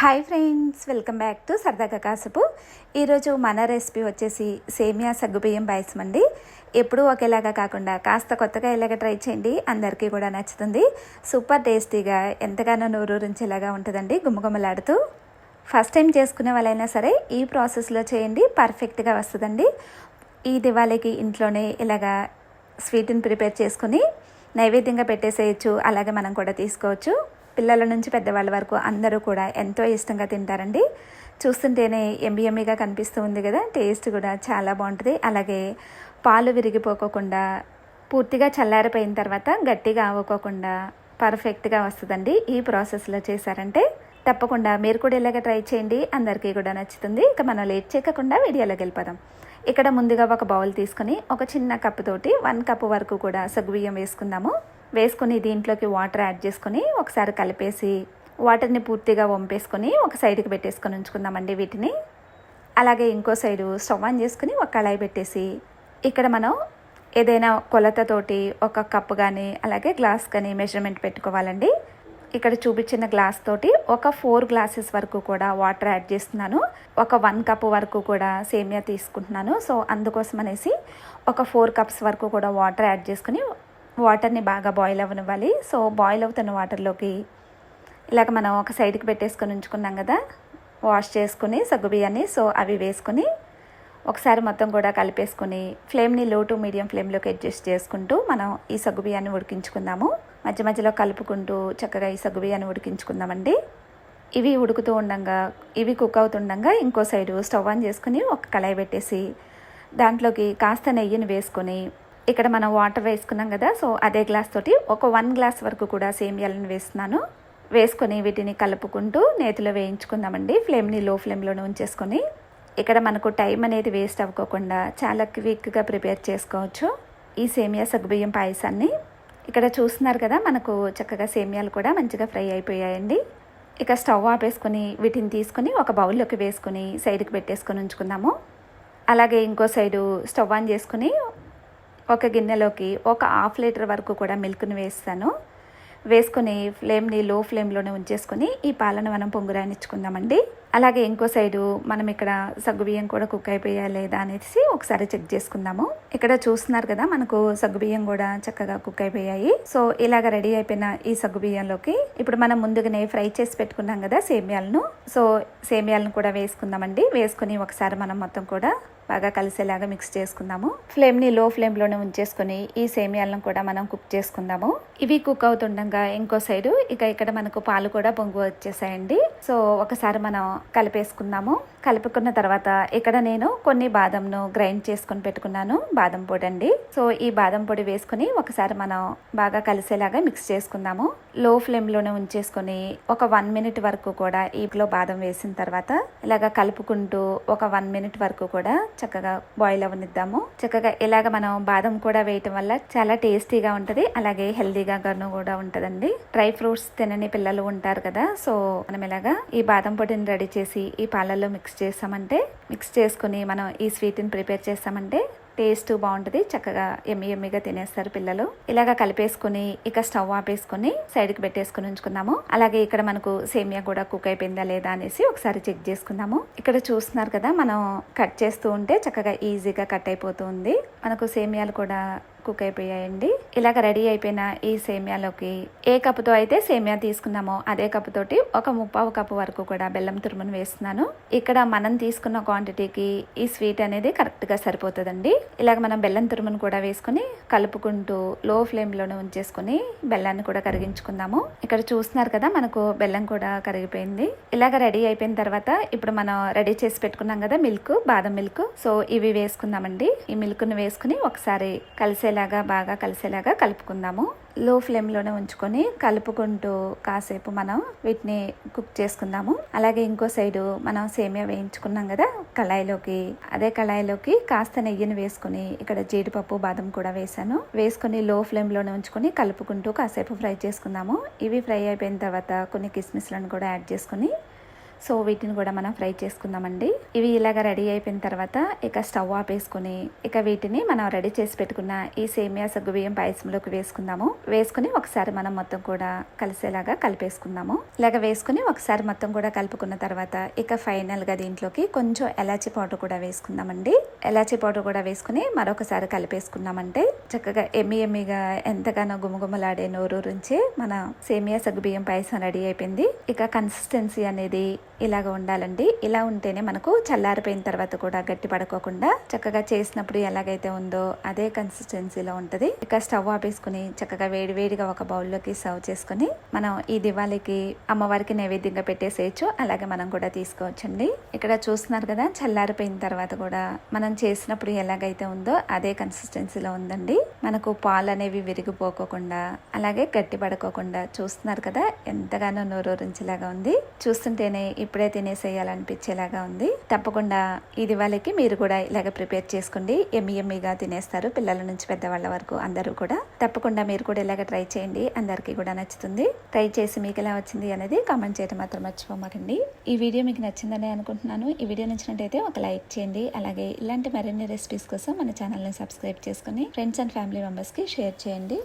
Hi friends welcome back to సరదాగా కాసుపు ఈరోజు మన రెసిపీ వచ్చేసి సేమియా సగ్గుబియ్యం పాయసం అండి. ఎప్పుడూ ఒకేలాగా కాకుండా కాస్త కొత్తగా ఇలాగ ట్రై చేయండి. అందరికీ కూడా నచ్చుతుంది. సూపర్ టేస్టీగా ఎంతగానో నోరూరించేలాగా ఉంటుందండి గుమ్మగుమ్మలాడుతూ ఫస్ట్ టైం చేసుకునే వాళ్ళైనా సరే ఈ ప్రాసెస్లో చేయండి. పర్ఫెక్ట్గా వస్తుందండి. ఈ దివాళీకి ఇంట్లోనే ఇలాగా స్వీట్ని ప్రిపేర్ చేసుకుని నైవేద్యంగా పెట్టేసేయచ్చు. అలాగే మనం కూడా తీసుకోవచ్చు. పిల్లల నుంచి పెద్దవాళ్ళ వరకు అందరూ కూడా ఎంతో ఇష్టంగా తింటారండి. చూస్తుంటేనే ఎమ్మి ఎమ్మిగా కనిపిస్తూ ఉంది కదా టేస్ట్ కూడా చాలా బాగుంటుంది. అలాగే పాలు విరిగిపోకోకుండా పూర్తిగా చల్లారిపోయిన తర్వాత గట్టిగా అవ్వకోకుండా పర్ఫెక్ట్గా వస్తుందండి. ఈ ప్రాసెస్లో చేశారంటే తప్పకుండా మీరు కూడా ఇలాగ ట్రై చేయండి. అందరికీ కూడా నచ్చుతుంది. ఇక మనం లేట్ చేయకుండా వీడియోలోకి వెళ్ళిపోదాం. ఇక్కడ ముందుగా ఒక బౌల్ తీసుకొని ఒక చిన్న కప్పు తోటి వన్ కప్ వరకు కూడా సగ్గుబియ్యం వేసుకుందాము. వేసుకొని దీంట్లోకి వాటర్ యాడ్ చేసుకొని ఒకసారి కలిపేసి వాటర్ని పూర్తిగా వంపేసుకొని ఒక సైడ్కి పెట్టేసుకొని ఉంచుకుందామండి వీటిని. అలాగే ఇంకో సైడు స్టవ్ ఆన్ చేసుకుని ఒక కళాయి పెట్టేసి ఇక్కడ మనం ఏదైనా కొలతతోటి ఒక కప్పు కానీ అలాగే గ్లాస్ కానీ మెజర్మెంట్ పెట్టుకోవాలండి. ఇక్కడ చూపించిన గ్లాస్ తోటి ఒక ఫోర్ గ్లాసెస్ వరకు కూడా వాటర్ యాడ్ చేస్తున్నాను. ఒక వన్ కప్ వరకు కూడా సేమియా తీసుకుంటున్నాను. సో అందుకోసం అనేసి ఒక ఫోర్ కప్స్ వరకు కూడా వాటర్ యాడ్ చేసుకుని వాటర్ని బాగా బాయిల్ అవ్వనివ్వాలి సో బాయిల్ అవుతున్న వాటర్లోకి ఇలాగ మనం ఒక సైడ్కి పెట్టేసుకొని ఉంచుకున్నాం కదా వాష్ చేసుకుని సగ్గుబియ్యాన్ని సో అవి వేసుకుని ఒకసారి మొత్తం కూడా కలిపేసుకుని ఫ్లేమ్ని లో టు మీడియం ఫ్లేమ్లోకి అడ్జస్ట్ చేసుకుంటూ మనం ఈ సగ్గుబియ్యాన్ని ఉడికించుకుందాము. మధ్య మధ్యలో కలుపుకుంటూ చక్కగా ఈ సగ్గుబియ్యాన్ని ఉడికించుకుందామండి. ఇవి ఉడుకుతూ ఉండగా ఇవి కుక్ అవుతుండగా ఇంకో సైడు స్టవ్ ఆన్ చేసుకుని ఒక కళాయి పెట్టేసి దాంట్లోకి కాస్త నెయ్యిని వేసుకొని ఇక్కడ మనం వాటర్ వేసుకున్నాం కదా సో అదే గ్లాస్ తోటి ఒక వన్ గ్లాస్ వరకు కూడా సేమియాలను వేస్తున్నాను. వేసుకొని వీటిని కలుపుకుంటూ నేతిలో వేయించుకుందామండి. ఫ్లేమ్ని లో ఫ్లేమ్లోనే ఉంచేసుకొని. ఇక్కడ మనకు టైం అనేది వేస్ట్ అవ్వకోకుండా చాలా క్విక్గా ప్రిపేర్ చేసుకోవచ్చు. ఈ సేమియా సగ్గుబియ్యం పాయసాన్ని. ఇక్కడ చూస్తున్నారు కదా మనకు చక్కగా సేమియాలు కూడా మంచిగా ఫ్రై అయిపోయాయండి. ఇక స్టవ్ ఆపేసుకొని వీటిని తీసుకొని ఒక బౌల్లోకి వేసుకొని సైడ్కి పెట్టేసుకొని ఉంచుకుందాము. అలాగే ఇంకో సైడు స్టవ్ ఆన్ చేసుకుని ఒక గిన్నెలోకి ఒక హాఫ్ లీటర్ వరకు కూడా మిల్క్ని వేస్తాను. వేసుకొని ఫ్లేమ్ని లో ఫ్లేమ్లోనే ఉంచేసుకొని ఈ పాలను మనం పొంగురానిచ్చుకుందామండి. అలాగే ఇంకో సైడు మనం ఇక్కడ సగ్గుబియ్యం కూడా కుక్ అయిపోయా లేదా అనేసి ఒకసారి చెక్ చేసుకుందాము. ఇక్కడ చూస్తున్నారు కదా మనకు సగ్గుబియ్యం కూడా చక్కగా కుక్ అయిపోయాయి. సో ఇలాగ రెడీ అయిపోయిన ఈ సగ్గుబియ్యంలోకి ఇప్పుడు మనం ముందుగానే ఫ్రై చేసి పెట్టుకున్నాం కదా సేమియాలను. సో సేమియాలను కూడా వేసుకుందామండి. వేసుకొని ఒకసారి మనం మొత్తం కూడా బాగా కలిసేలాగా మిక్స్ చేసుకుందాము. ఫ్లేమ్ని లో ఫ్లేమ్లోనే ఉంచేసుకొని ఈ సేమియాలను కూడా మనం కుక్ చేసుకుందాము. ఇవి కుక్ అవుతుండగా ఇంకో సైడు ఇక ఇక్కడ మనకు పాలు కూడా పొంగు వచ్చేసాయండి. సో ఒకసారి మనం కలిపేసుకుందాము. కలుపుకున్న తర్వాత ఇక్కడ నేను కొన్ని బాదంను గ్రైండ్ చేసుకొని పెట్టుకున్నాను. బాదం పొడి అండి సో ఈ బాదం పొడి వేసుకుని ఒకసారి మనం బాగా కలిసేలాగా మిక్స్ చేసుకుందాము. లో ఫ్లేమ్లోనే ఉంచేసుకొని ఒక వన్ మినిట్ వరకు కూడా ఈలో బాదం వేసిన తర్వాత ఇలాగ కలుపుకుంటూ ఒక వన్ మినిట్ వరకు కూడా చక్కగా బాయిల్ అవనిద్దాము. చక్కగా ఇలాగ మనం బాదం కూడా వేయటం వల్ల చాలా టేస్టీగా ఉంటుంది. అలాగే హెల్దీగా గాను కూడా ఉంటుందండి. డ్రై ఫ్రూట్స్ తినని పిల్లలు ఉంటారు కదా సో మనం ఇలాగా ఈ బాదం పొడిని రెడీ చేసి ఈ పాలల్లో మిక్స్ చేసామంటే మిక్స్ చేసుకుని మనం ఈ స్వీట్ని ప్రిపేర్ చేస్తామంటే టేస్ట్ బాగుంటుంది. చక్కగా ఎమ్మి ఎమ్మిగా తినేస్తారు పిల్లలు. ఇలాగా కలిపేసుకుని ఇక స్టవ్ ఆపేసుకుని సైడ్కి పెట్టేసుకుని ఉంచుకుందాము. అలాగే ఇక్కడ మనకు సేమియా కూడా కుక్ అయిపోయిందా లేదా అనేసి ఒకసారి చెక్ చేసుకుందాము. ఇక్కడ చూస్తున్నారు కదా మనం కట్ చేస్తూ ఉంటే చక్కగా ఈజీగా కట్ అయిపోతుంది మనకు సేమియాలు కూడా కుక్ అయిపోయాయండి. ఇలాగ రెడీ అయిపోయిన ఈ సేమియాలోకి ఏ కప్పుతో అయితే సేమియా తీసుకున్నామో అదే కప్పుతోటి ఒక ముప్పావు కప్పు వరకు కూడా బెల్లం తురుమును వేస్తున్నాను. ఇక్కడ మనం తీసుకున్న క్వాంటిటీకి ఈ స్వీట్ అనేది కరెక్ట్గా సరిపోతుందండి. ఇలాగ మనం బెల్లం తురుమును కూడా వేసుకుని కలుపుకుంటూ లో ఫ్లేమ్లోనే ఉంచేసుకుని బెల్లాన్ని కూడా కరిగించుకుందాము. ఇక్కడ చూస్తున్నారు కదా మనకు బెల్లం కూడా కరిగిపోయింది. ఇలాగ రెడీ అయిపోయిన తర్వాత ఇప్పుడు మనం రెడీ చేసి పెట్టుకున్నాం కదా మిల్క్ బాదం మిల్క్ సో ఇవి వేసుకుందామండి. ఈ మిల్క్ను వేసుకుని ఒకసారి కలిసేలా కలిసేలాగా బాగా కలిసేలాగా కలుపుకుందాము. లో ఫ్లేమ్లోనే ఉంచుకొని కలుపుకుంటూ కాసేపు మనం వీటిని కుక్ చేసుకుందాము. అలాగే ఇంకో సైడు మనం సేమియా వేయించుకున్నాం కదా కళాయిలోకి. అదే కళాయిలోకి కాస్త నెయ్యిని వేసుకుని ఇక్కడ జీడిపప్పు బాదం కూడా వేసాను. వేసుకొని లో ఫ్లేమ్లోనే ఉంచుకొని కలుపుకుంటూ కాసేపు ఫ్రై చేసుకుందాము. ఇవి ఫ్రై అయిపోయిన తర్వాత కొన్ని కిస్మిస్లను కూడా యాడ్ చేసుకుని సో వీటిని కూడా మనం ఫ్రై చేసుకుందామండి. ఇవి ఇలాగ రెడీ అయిపోయిన తర్వాత ఇక స్టవ్ ఆపేసుకుని ఇక వీటిని మనం రెడీ చేసి పెట్టుకున్న ఈ సేమియా సగ్గుబియ్యం పాయసంలోకి వేసుకుందాము. వేసుకుని ఒకసారి మనం మొత్తం కూడా కలిసేలాగా కలిపేసుకుందాము. ఇలాగ వేసుకుని ఒకసారి మొత్తం కూడా కలుపుకున్న తర్వాత ఇక ఫైనల్గా దీంట్లోకి కొంచెం ఎలాచి పౌడర్ కూడా వేసుకుందామండి. ఎలాచి పౌడర్ కూడా వేసుకుని మరొకసారి కలిపేసుకున్నామంటే చక్కగా ఎమ్మి ఎమ్మిగా ఎంతగానో గుమగుమలాడే నోరూరించి మన సేమియా సగ్గుబియ్యం పాయసం రెడీ అయిపోయింది. ఇక కన్సిస్టెన్సీ అనేది ఇలాగ ఉండాలండి. ఇలా ఉంటేనే మనకు చల్లారిపోయిన తర్వాత కూడా గట్టి పడుకోకుండా చక్కగా చేసినప్పుడు ఎలాగైతే ఉందో అదే కన్సిస్టెన్సీలో ఉంటది. ఇక స్టవ్ ఆపేసుకుని చక్కగా వేడి వేడిగా ఒక బౌల్లోకి సర్వ్ చేసుకుని మనం ఈ దివాళీకి అమ్మవారికి నైవేద్యంగా పెట్టేసేయచ్చు. అలాగే మనం కూడా తీసుకోవచ్చండి. ఇక్కడ చూస్తున్నారు కదా చల్లారిపోయిన తర్వాత కూడా మనం చేసినప్పుడు ఎలాగైతే ఉందో అదే కన్సిస్టెన్సీలో ఉందండి. మనకు పాలు అనేవి విరిగిపోకోకుండా అలాగే గట్టి పడుకోకుండా చూస్తున్నారు కదా ఎంతగానో నోరూరించేలాగా ఉంది. చూస్తుంటేనే ఇప్పుడే తినేసేయాలనిపించేలాగా ఉంది. తప్పకుండా ఇది వాళ్ళకి మీరు కూడా ఇలాగ ప్రిపేర్ చేసుకోండి ఎమ్మి ఎమ్మిగా తినేస్తారు పిల్లల నుంచి పెద్దవాళ్ళ వరకు అందరూ కూడా. తప్పకుండా మీరు కూడా ఇలాగ ట్రై చేయండి. అందరికీ కూడా నచ్చుతుంది. ట్రై చేసి మీకు ఎలా వచ్చింది అనేది కామెంట్ చేయడం మాత్రం మర్చిపోమాకండి. ఈ వీడియో మీకు నచ్చిందని అనుకుంటున్నాను. ఈ వీడియో నచ్చినట్టయితే ఒక లైక్ చేయండి. అలాగే ఇలాంటి మరిన్ని రెసిపీస్ కోసం మన ఛానల్ని సబ్స్క్రైబ్ చేసుకుని ఫ్రెండ్స్ అండ్ ఫ్యామిలీ మెంబర్స్కి షేర్ చేయండి.